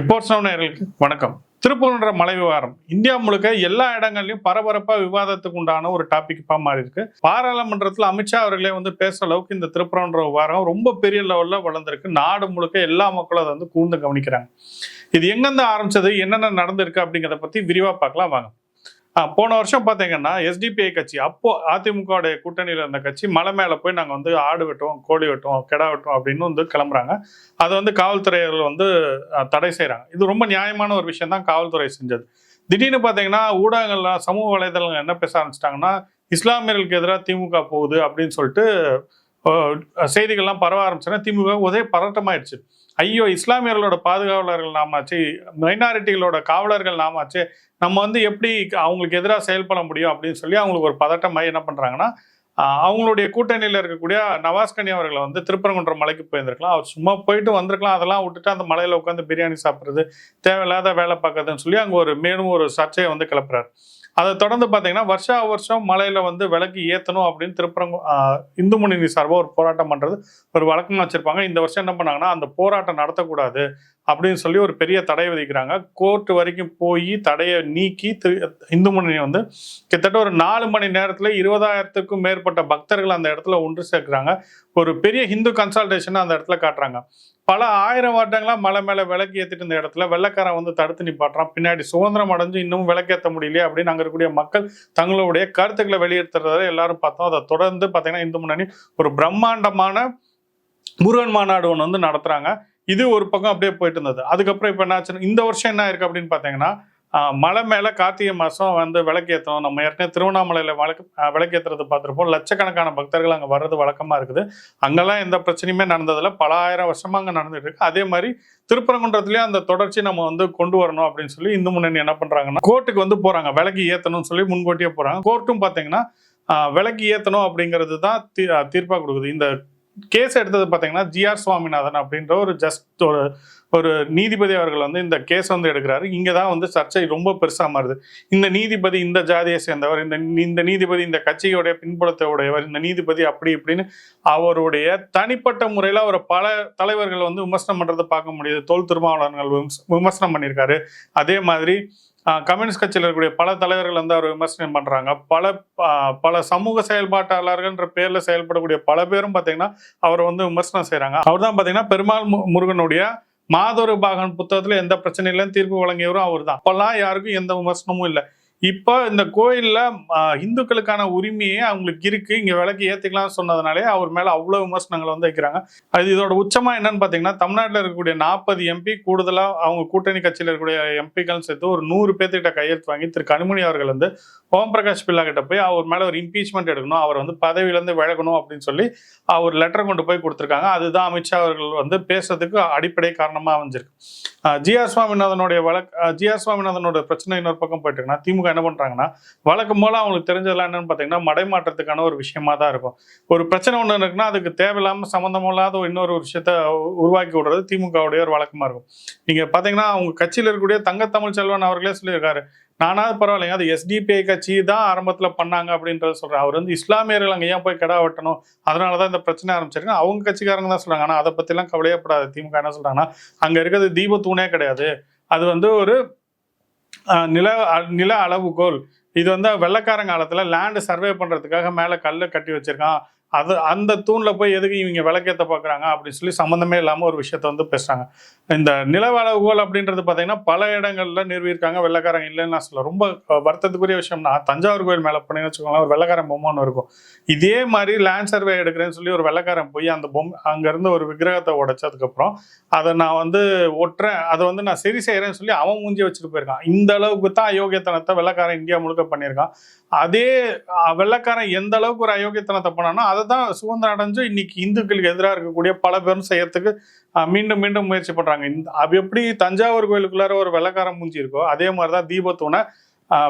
Reports நேர்களுக்கு வணக்கம். திருப்பூர்ன்ற மலை விவகாரம். இந்தியா முழுக்க எல்லா இடங்கள்லயும் பரபரப்பா விவாதத்துக்கு உண்டான ஒரு டாபிக்ப்பா மாறி இருக்கு பாராளுமன்றத்துல அமித்ஷா அவர்களே வந்து பேசுற அளவுக்கு இந்த திருப்பூர்ன்ற விவகாரம் ரொம்ப பெரிய லெவல்ல வளர்ந்துருக்கு. நாடு முழுக்க எல்லா மக்களும் அதை வந்து கூர்ந்து கவனிக்கிறாங்க. இது எங்கிருந்து ஆரம்பிச்சது என்னென்ன நடந்திருக்கு அப்படிங்கிறத பத்தி விரிவா பார்க்கலாம். வாங்க. போன வருஷம் பார்த்தீங்கன்னா எஸ்டிபிஐ கட்சி அப்போ அதிமுகவுடைய கூட்டணியில் இருந்த கட்சி மலை மேலே போய் நாங்கள் வந்து ஆடு வெட்டுவோம் கோழி வெட்டுவோம் கெடா வெட்டுவோம் அப்படின்னு வந்து கிளம்புறாங்க. அதை வந்து காவல்துறையர்கள் வந்து தடை செய்கிறாங்க இது ரொம்ப நியாயமான ஒரு விஷயம் தான் காவல்துறை செஞ்சது. திடீர்னு பார்த்தீங்கன்னா ஊடகங்கள்லாம் சமூக வலைதளங்கள் என்ன பேச ஆரம்பிச்சிட்டாங்கன்னா இஸ்லாமியர்களுக்கு எதிராக திமுக போகுது அப்படின்னு சொல்லிட்டு செய்திகள்லாம் பரவ ஆரம்பிச்சோன்னா திமுக ஒரே பதட்டமாயிடுச்சு. ஐயோ இஸ்லாமியர்களோட பாதுகாவலர்கள் நாமாச்சு மைனாரிட்டிகளோட காவலர்கள் நாமாச்சு நம்ம வந்து எப்படி அவங்களுக்கு எதிராக செயல்பட முடியும் அப்படின்னு சொல்லி அவங்களுக்கு ஒரு பதட்டமாக என்ன பண்ணுறாங்கன்னா அவங்களுடைய கூட்டணியில் இருக்கக்கூடிய நவாஸ்கனி அவர்களை வந்து திருப்பரங்குன்றம் மலைக்கு போயிருந்திருக்கலாம். அவர் சும்மா போயிட்டு வந்திருக்கலாம். அதெல்லாம் விட்டுட்டு அந்த மலையில் உட்காந்து பிரியாணி சாப்பிட்றது தேவையில்லாத வேலை பார்க்கறதுன்னு சொல்லி அங்கே ஒரு மேலும் ஒரு சர்ச்சையை வந்து கிளப்புறாரு. அதை தொடர்ந்து பார்த்தீங்கன்னா வருஷா வருஷம் மலையில் வந்து விளக்கு ஏற்றணும் அப்படின்னு திருப்பரங்கு இந்து முன்னணி சார்பாக ஒரு போராட்டம் பண்ணுறது ஒரு வழக்கமாக வச்சுருப்பாங்க. இந்த வருஷம் என்ன பண்ணாங்கன்னா அந்த போராட்டம் நடத்தக்கூடாது அப்படின்னு சொல்லி ஒரு பெரிய தடை விதிக்கிறாங்க. கோர்ட்டு வரைக்கும் போய் தடையை நீக்கி திரு இந்து முன்னணி வந்து கிட்டத்தட்ட ஒரு நாலு மணி நேரத்தில் இருபதாயிரத்துக்கும் மேற்பட்ட பக்தர்கள் அந்த இடத்துல ஒன்று சேர்க்குறாங்க. ஒரு பெரிய ஹிந்து கன்சல்டேஷன் அந்த இடத்துல காட்டுறாங்க. பல ஆயிரம் வருடங்களாக மலை மேலே விளக்கு ஏற்றிட்டு இருந்த இடத்துல வெள்ளக்காரன் வந்து தடுத்து நிப்பாட்டுறான். பின்னாடி சுதந்திரம் அடைஞ்சு இன்னும் விளக்கேற்ற முடியலையே அப்படின்னு அங்கே இருக்கக்கூடிய மக்கள் தங்களுடைய கருத்துக்களை வெளியேற்றுறதை எல்லாரும் பார்த்தோம். அதை தொடர்ந்து பார்த்தீங்கன்னா இந்து முன்னணி ஒரு பிரம்மாண்டமான முருகன் மாநாடு ஒன்று வந்து நடத்துகிறாங்க இது ஒரு பக்கம் அப்படியே போயிட்டு இருந்தது. அதுக்கப்புறம் இப்போ என்ன ஆச்சுன்னா இந்த வருஷம் என்ன இருக்கு அப்படின்னு பார்த்தீங்கன்னா மலை மேலே கார்த்திகை மாதம் வந்து விளக்கேற்றணும் நம்ம ஏற்கனவே திருவண்ணாமலையில் விளக்கு விளக்கேற்றுறது பார்த்துருப்போம். லட்சக்கணக்கான பக்தர்கள் அங்கே வர்றது வழக்கமாக இருக்குது. அங்கெல்லாம் எந்த பிரச்சனையுமே நடந்ததில்ல. பல ஆயிரம் வருஷமாக அங்கே நடந்துகிட்டு இருக்கு. அதே மாதிரி திருப்பரங்குன்றத்துலேயும் அந்த தொடர்ச்சி நம்ம வந்து கொண்டு வரணும் அப்படின்னு சொல்லி இந்து முன்னணி என்ன பண்ணுறாங்கன்னா கோர்ட்டுக்கு வந்து போகிறாங்க விலக்கி ஏற்றணும்னு சொல்லி முன்கூட்டியே போகிறாங்க கோர்ட்டும் பார்த்தீங்கன்னா ஆஹ் விலக்கி ஏற்றணும் அப்படிங்கிறது தான் தீ தீர்ப்பாக கொடுக்குது. இந்த கேஸ் எடுத்தது பார்த்தீங்கன்னா ஜிஆர் சுவாமிநாதன் அப்படின்ற ஒரு ஜஸ்ட் ஒரு ஒரு நீதிபதி அவர்கள் வந்து இந்த கேஸ் வந்து எடுக்கிறாரு. இங்கே தான் வந்து சர்ச்சை ரொம்ப பெருசாக மாறுது. இந்த நீதிபதி இந்த ஜாதியை சேர்ந்தவர் இந்த இந்த நீதிபதி இந்த கட்சியுடைய பின்புலத்தை உடையவர் இந்த நீதிபதி அப்படி இப்படின்னு அவருடைய தனிப்பட்ட முறையில் அவர் பல தலைவர்கள் வந்து விமர்சனம் பண்ணுறதை பார்க்க முடியுது. தோல் திருமாவளவர்கள் விமர்சனம் பண்ணியிருக்காரு. அதே மாதிரி கம்யூனிஸ்ட் கட்சியில் இருக்கக்கூடிய பல தலைவர்கள் வந்து அவர் விமர்சனம் பண்ணுறாங்க பல பல சமூக செயல்பாட்டாளர்கள்ன்ற பேரில் செயல்படக்கூடிய பல பேரும் பார்த்தீங்கன்னா அவர் வந்து விமர்சனம் செய்கிறாங்க அவர் தான் பார்த்தீங்கன்னா பெருமாள் மு- முருகனுடைய மாதொரு பாகன் புத்தகத்தில் எந்த பிரச்சனையிலும் தீர்ப்பு வழங்கியவரும் அவர் தான் அப்போல்லாம் யாருக்கும் எந்த விமர்சனமும் இல்லை. இப்போ இந்த கோயிலில் இந்துக்களுக்கான உரிமையே அவங்களுக்கு இருக்கு. இங்கே விளக்கு ஏற்றிக்கலாம்னு சொன்னதுனாலே அவர் மேலே அவ்வளோ விமர்சனங்களை வந்து வைக்கிறாங்க. அது இதோட உச்சமாக என்னன்னு பார்த்தீங்கன்னா தமிழ்நாட்டில் இருக்கக்கூடிய நாற்பது எம்பி கூடுதலாக அவங்க கூட்டணி கட்சியில் இருக்கக்கூடிய எம்பிக்கள் சேர்த்து ஒரு நூறு பேர்த்துக்கிட்ட கையெழுத்து வாங்கி திரு. கனிமொழி அவர்கள் வந்து ஓம் பிரகாஷ் பில்லா கிட்ட போய் அவர் மேலே ஒரு இம்பீச்மெண்ட் எடுக்கணும் அவர் வந்து பதவியிலேருந்து விலகணும் அப்படின்னு சொல்லி அவர் லெட்டர் கொண்டு போய் கொடுத்துருக்காங்க. அதுதான் அமித்ஷா அவர்கள் வந்து பேசுறதுக்கு அடிப்படை காரணமாக அமைஞ்சிருக்கு. ஜிஆர் சுவாமிநாதனுடைய வழக்கு ஜிஆர் சுவாமிநாதனோட பிரச்சனை இன்னொரு பக்கம் போயிட்டு திமுக என்ன பண்றாங்கன்னா வழக்கம் போல அவங்களுக்கு தெரிஞ்சதெல்லாம் என்னென்னு பார்த்தீங்கன்னா மடைமாற்றத்துக்கான ஒரு விஷயமா தான் இருக்கும். ஒரு பிரச்சனை ஒன்று இருக்குன்னா அதுக்கு தேவையில்லாமல் சம்மந்தமில்லாத இல்லாத இன்னொரு விஷயத்த உருவாக்கி விடுறது திமுகவுடைய ஒரு வழக்கமா இருக்கும். நீங்க பார்த்தீங்கன்னா அவங்க கட்சியில் இருக்கக்கூடிய தங்க செல்வன் அவர்களே சொல்லியிருக்காரு. நானாவது பரவாயில்லைங்க அது எஸ்டிபிஐ கட்சி தான் ஆரம்பத்தில் பண்ணாங்க அப்படின்றத சொல்றேன் அவர் வந்து இஸ்லாமியர்கள் அங்கே ஏன் போய் கடா வெட்டணும்? அதனால தான் இந்த பிரச்சனை ஆரம்பிச்சிருக்கு அவங்க கட்சிக்காரங்க தான் சொல்கிறாங்க ஆனால் அதை பற்றிலாம் கவலையப்படாது திமுக என்ன சொல்கிறாங்கன்னா அங்கே இருக்கிறது தீப தூணே கிடையாது. அது வந்து ஒரு நில நில அளவுகோல். இது வந்து வெள்ளக்காரன் காலத்தில் லேண்டு சர்வே பண்ணுறதுக்காக மேலே கல் கட்டி வச்சிருக்கான். அது அந்த தூணில் போய் எதுக்கு இவங்க விளக்கேற்ற பார்க்குறாங்க அப்படின்னு சொல்லி சம்மந்தமே இல்லாமல் ஒரு விஷயத்த வந்து பேசுகிறாங்க இந்த நிலவளவுகோல் அப்படின்றது பார்த்தீங்கன்னா பல இடங்களில் நிறுவியிருக்காங்க. வெள்ளக்காரங்க இல்லைன்னு நான் சொல்ல ரொம்ப வருத்தத்துக்குரிய விஷயம்னா தஞ்சாவூர் கோயில் மேலே போனீங்கன்னு வச்சுக்கோங்களேன் ஒரு வெள்ளக்காரன் பொம்மைன்னு இருக்கும். இதே மாதிரி லேண்ட் சர்வே எடுக்கிறேன்னு சொல்லி ஒரு வெள்ளக்காரன் போய் அந்த பொம்மை அங்கேருந்து ஒரு விக்கிரகத்தை உடைச்சதுக்கப்புறம் அதை நான் வந்து ஒட்டுறேன். அதை வந்து நான் சரி செய்கிறேன்னு சொல்லி அவன் மூஞ்சி வச்சுட்டு போயிருக்கான். இந்த அளவுக்கு தான் அயோக்கியத்தனத்தை வெள்ளக்காரன் இந்தியா முழுக்க பண்ணியிருக்கான். அதே வெள்ளக்காரன் எந்த அளவுக்கு ஒரு அயோக்கியத்தனத்தை பண்ணானோ அதை தான் சுதந்திரம் அடைஞ்சு இன்னைக்கு இந்துக்களுக்கு எதிராக இருக்கக்கூடிய பல பேரும் செய்யறதுக்கு மீண்டும் மீண்டும் முயற்சி பண்றாங்க. இந்த அது எப்படி தஞ்சாவூர் கோயிலுக்குள்ளார ஒரு வெள்ளக்காரன் மூஞ்சி இருக்கோ அதே மாதிரி தான் தீபத்தூணை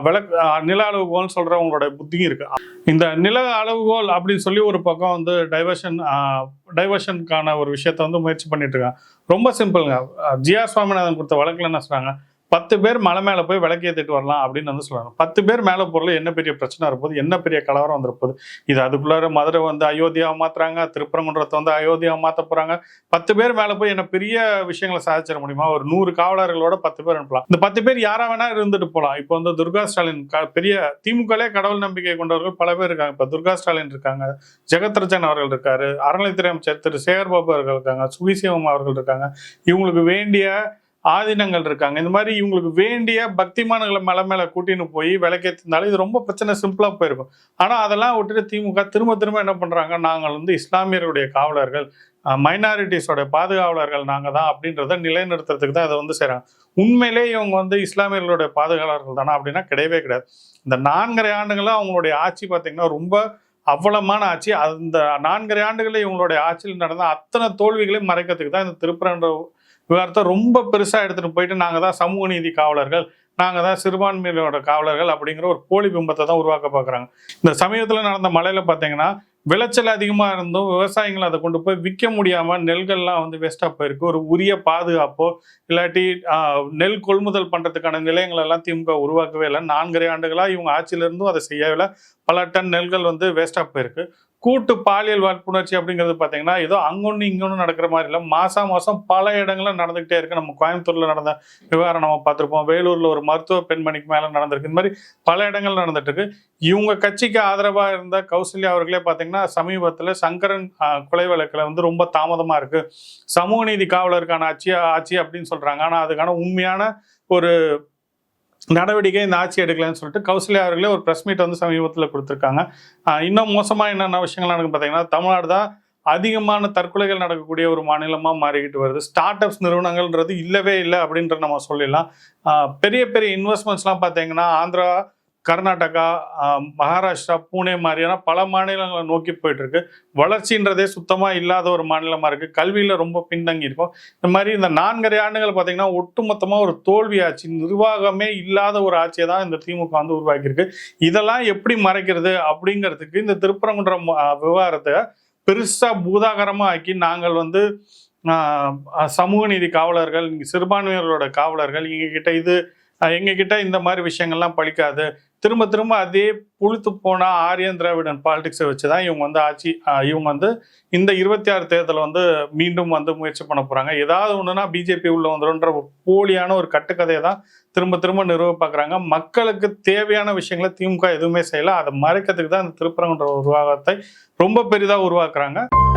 விளக் நில அளவுகோல்னு சொல்றவங்களோட புத்தியும் இருக்கு. இந்த நில அளவுகோல் அப்படின்னு சொல்லி ஒரு பக்கம் வந்து டைவர்ஷன் டைவர்ஷனுக்கான ஒரு விஷயத்த வந்து முயற்சி பண்ணிட்டு இருக்காங்க ரொம்ப சிம்பிளுங்க ஜிஆர் சுவாமிநாதன் கொடுத்த வழக்குல என்ன சொல்றாங்க பத்து பேர் மலை மேலே போய் விளக்கேற்றிட்டு வரலாம் அப்படின்னு வந்து சொல்றாங்க பத்து பேர் மேலே போகிறதுல என்ன பெரிய பிரச்சனை இருப்போது என்ன பெரிய கலவரம் வந்துருப்போது இது அதுக்குள்ளார மதுரை வந்து அயோத்தியாவை மாற்றுறாங்க திருப்பரங்குன்றத்தை வந்து அயோத்தியாவை மாற்ற போகிறாங்க பத்து பேர் மேலே போய் என்ன பெரிய விஷயங்களை சாதிச்சிட முடியுமா? ஒரு நூறு காவலர்களோட பத்து பேர் அனுப்பலாம். இந்த பத்து பேர் யாரா வேணா இருந்துட்டு போகலாம் இப்போ வந்து துர்கா ஸ்டாலின் க- பெரிய திமுகலே கடவுள் நம்பிக்கை கொண்டவர்கள் பல பேர் இருக்காங்க. இப்போ துர்கா ஸ்டாலின் இருக்காங்க ஜெகத்ரஜன் அவர்கள் இருக்காரு அறநிலைத்துறை அமைச்சர் திரு சேகர் பாபு அவர்கள் இருக்காங்க சுகிசிவம் அவர்கள் இருக்காங்க. இவங்களுக்கு வேண்டிய ஆதீனங்கள் இருக்காங்க. இந்த மாதிரி இவங்களுக்கு வேண்டிய பக்திமான்களை மலை மேல கூட்டின்னு போய் விளக்கேற்றிருந்தாலும் இது ரொம்ப பிரச்சனை சிம்பிளா போயிருக்கும். ஆனா அதெல்லாம் விட்டுட்டு திமுக திரும்ப திரும்ப என்ன பண்றாங்க? நாங்கள் வந்து இஸ்லாமியருடைய காவலர்கள் மைனாரிட்டிஸோட பாதுகாவலர்கள் நாங்கள் தான் அப்படின்றத நிலைநிறுத்துறதுக்கு தான் இதை வந்து செய்கிறாங்க உண்மையிலே இவங்க வந்து இஸ்லாமியர்களுடைய பாதுகாவலர்கள் தானா? அப்படின்னா கிடையவே கிடையாது. இந்த நான்கரை ஆண்டுகளா அவங்களுடைய ஆட்சி பார்த்திங்கன்னா ரொம்ப அவ்வளமான ஆட்சி. அந்த நான்கரை ஆண்டுகளில் இவங்களுடைய ஆட்சியில் நடந்த அத்தனை தோல்விகளையும் மறைக்கிறதுக்கு தான் இந்த திருப்பரன்ற விவகாரத்தை ரொம்ப பெருசாக எடுத்துட்டு போயிட்டு நாங்கள் தான் சமூக நீதி காவலர்கள் நாங்கள் தான் சிறுபான்மையினரோட காவலர்கள் அப்படிங்கிற ஒரு போலி பிம்பத்தை தான் உருவாக்க பார்க்குறாங்க. இந்த சமீபத்தில் நடந்த மழையில் பார்த்தீங்கன்னா விளைச்சல் அதிகமாக இருந்தும் விவசாயிகள் அதை கொண்டு போய் விற்க முடியாமல் நெல்கள்லாம் வந்து வேஸ்ட்டாக போயிருக்கு. ஒரு உரிய பாதுகாப்போ இல்லாட்டி நெல் கொள்முதல் பண்ணுறதுக்கான நிலையங்களெல்லாம் திமுக உருவாக்கவே இல்லை. நான்கரை ஆண்டுகளாக இவங்க ஆட்சியிலிருந்தும் அதை செய்யவில்லை பல டன் நெல்கள் வந்து வேஸ்ட்டாக போயிருக்கு. கூட்டு பாலியல் வன்புணர்ச்சி அப்படிங்கிறது பார்த்தீங்கன்னா ஏதோ அங்கொன்று இங்கொன்று நடக்கிற மாதிரி இல்லை. மாதம் மாதம் பல இடங்களில் நடந்துக்கிட்டே இருக்குது நம்ம கோயம்புத்தூரில் நடந்த விவகாரம் நம்ம பார்த்துருப்போம். வேலூரில் ஒரு மருத்துவ பெண்மணிக்கு மேலே நடந்திருக்கு. இந்த மாதிரி பல இடங்கள் நடந்துட்டுருக்கு இவங்க கட்சிக்கு ஆதரவாக இருந்த கௌசல்யா அவர்களே பார்த்தீங்கன்னா சமீபத்தில் சங்கரன் கொலை வழக்கில் வந்து ரொம்ப தாமதமாக இருக்குது சமூக நீதி காவலருக்கான ஆட்சி ஆட்சி அப்படின்னு சொல்கிறாங்க ஆனால் அதுக்கான உண்மையான ஒரு நடவடிக்கை இந்த ஆட்சி எடுக்கலன்னு சொல்லிட்டு கௌசல்யா அவர்களே ஒரு ப்ரெஸ் மீட் வந்து சமீபத்தில் கொடுத்துருக்காங்க. இன்னும் மோசமாக என்னென்ன விஷயங்கள் நடக்கும் பார்த்தீங்கன்னா தமிழ்நாடு தான் அதிகமான தற்கொலைகள் நடக்கக்கூடிய ஒரு மாநிலமாக மாறிக்கிட்டு வருது. ஸ்டார்ட் அப்ஸ் நிறுவனங்கள்ன்றது இல்லவே இல்லை அப்படின்ற நம்ம சொல்லிடலாம். பெரிய பெரிய இன்வெஸ்ட்மெண்ட்ஸ்லாம் பார்த்தீங்கன்னா ஆந்திரா கர்நாடகா மகாராஷ்டிரா பூனே மாதிரியான பல மாநிலங்களை நோக்கி போயிட்டு இருக்கு வளர்ச்சின்றதே சுத்தமாக இல்லாத ஒரு மாநிலமாக இருக்குது கல்வியில் ரொம்ப பின்தங்கி இருக்கும். இந்த மாதிரி இந்த நான்கரை ஆண்டுகள் பார்த்திங்கன்னா ஒட்டுமொத்தமாக ஒரு தோல்வி ஆட்சி நிர்வாகமே இல்லாத ஒரு ஆட்சியை தான் இந்த திமுக வந்து உருவாக்கியிருக்கு. இதெல்லாம் எப்படி மறைக்கிறது அப்படிங்கிறதுக்கு இந்த திருப்பரங்குன்றம் விவகாரத்தை பெருசாக பூதாகரமாக ஆக்கி நாங்கள் வந்து சமூக நீதி காவலர்கள் இங்கே சிறுபான்மையினரோட காவலர்கள் எங்க கிட்ட இது எங்ககிட்ட இந்த மாதிரி விஷயங்கள்லாம் பழிக்காது. திரும்ப திரும்ப அதே புழுத்து போன ஆரியன் திராவிடன் பாலிடிக்ஸை வச்சு தான் இவங்க வந்து ஆட்சி இவங்க வந்து இந்த இருபத்தி ஆறு தேர்தலில் வந்து மீண்டும் வந்து முயற்சி பண்ண போகிறாங்க ஏதாவது ஒன்றுனா பிஜேபி உள்ள வந்துடும்ன்ற ஒரு போலியான ஒரு கட்டுக்கதையை தான் திரும்ப திரும்ப நிறுவ பார்க்குறாங்க மக்களுக்கு தேவையான விஷயங்களை திமுக எதுவுமே செய்யலை. அதை மறைக்கிறதுக்கு தான் இந்த திருப்பரங்குன்ற உருவாகத்தை ரொம்ப பெரிதாக உருவாக்குறாங்க.